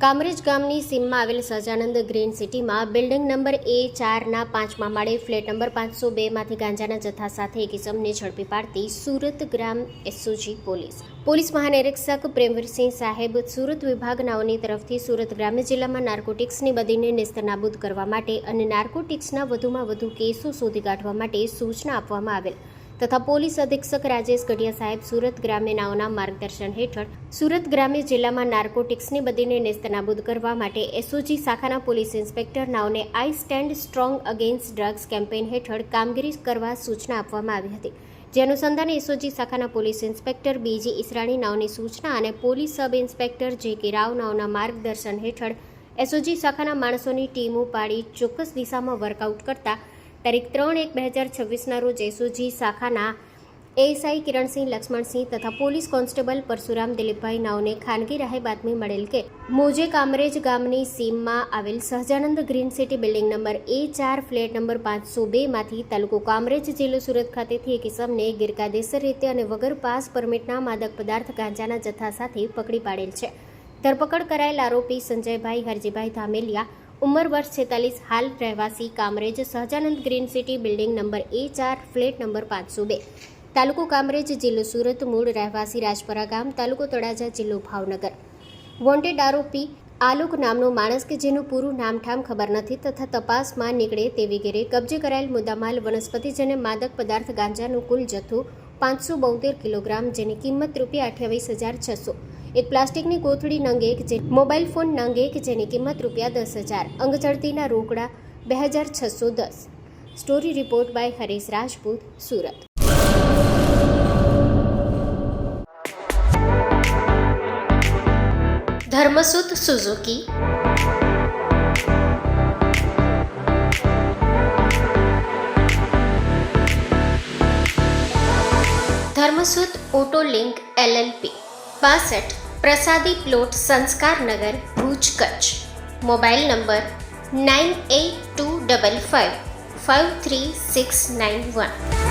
કામરેજ ગામની સીમમાં આવેલ સહજાનંદ ગ્રીન સિટીમાં બિલ્ડિંગ નંબર એ ચારના પાંચમા માળે ફ્લેટ નંબર પાંચસો બેમાંથી ગાંજાના જથ્થા સાથે એક ઇસમને ઝડપી પાડતી સુરત ગ્રામ એસઓજી પોલીસ. પોલીસ મહાનિરીક્ષક પ્રેમવીરસિંહ સાહેબ સુરત વિભાગનાઓની તરફથી સુરત ગ્રામ્ય જિલ્લામાં નાર્કોટિક્સની બદીને નેસ્તનાબૂદ કરવા માટે અને નાર્કોટિક્સના વધુમાં વધુ કેસો શોધી કાઢવા માટે સૂચના આપવામાં આવેલ. તથા પોલીસ અધિક્ષક રાજેશ ગઢિયા સાહેબ સુરત ગ્રામ્ય નાઓના માર્ગદર્શન હેઠળ સુરત ગ્રામ્ય જિલ્લામાં નાર્કોટિક્સની બદીને નેસ્તનાબૂદ કરવા માટે એસઓજી શાખાના police inspector નાઓને I stand strong against drugs campaign હેઠળ કામગીરી કરવા સૂચના આપવામાં આવી હતી. જે અનુસંધાને એસઓજી શાખાના પોલીસ ઇન્સ્પેક્ટર બીજી ઈસરાણી નાઓની સૂચના અને પોલીસ સબ ઇન્સ્પેક્ટર જે કે રાવ નાઓના માર્ગદર્શન હેઠળ એસઓજી શાખાના માણસોની ટીમો પાડી ચોક્કસ દિશામાં વર્કઆઉટ કરતા તારીખ ત્રણ એક બે હજાર છવ્વીસના રોજ એસઓજી શાખાના એએસઆઈ કિરણસિંહ, લક્ષ્મણસિંહ તથા પોલીસ કોન્સ્ટેબલ પરશુરામ દિલીપભાઈ નાઓને ખાનગી રાહે બાતમી મળેલ કે મોજે કામરેજ ગામની સીમમાં આવેલ Sahajanand green city building number A ચાર ફ્લેટ નંબર પાંચસો બેમાંથી તાલુકો કામરેજ જિલ્લો સુરત ખાતેથી એક ઇસમને ગેરકાયદેસર રીતે અને વગર પાસ પરમિટના માદક પદાર્થ ગાંજાના જથ્થા સાથે પકડી પાડેલ છે. ધરપકડ કરાયેલ આરોપી સંજયભાઈ હરજીભાઈ ધામેલિયા ઉંમર વર્ષ છેતાલીસ, હાલ રહેવાસી Kamrej Sahajanand green city building number A ચાર, ફ્લેટ નંબર પાંચસો બે. તાલુકો કામરેજ, જિલ્લો સુરત, મૂળ રહેવાસી રાજપરા ગામ, તાલુકો તળાજા, જિલ્લો ભાવનગર. વોન્ટેડ આરોપી આલોક નામનો માણસ કે જેનું પૂરું નામઠામ ખબર નથી તથા તપાસમાં નીકળે તે વગેરે કબજે કરાયેલ મુદ્દામાલ વનસ્પતિજન્ય માદક પદાર્થ ગાંજાનું કુલ જથ્થું પાંચસો કિલોગ્રામ, જેની કિંમત રૂપિયા અઠ્યાવીસ હજાર છસો. એક પ્લાસ્ટિકની કોથળી નંગ એક જે મોબાઈલ ફોન નંગ એક જેની કિંમત રૂપિયા દસ હજાર અંગચળતીના રોકડા બે હજાર છસો દસ. Story report by Harish Rajput, Surat. Dharmsut Suzuki. Dharmsut auto link LLP બાસઠ પ્રસાદી plot Sanskarnagar Bhuj Kutch. Mobile number nine eight two double five five three six nine one.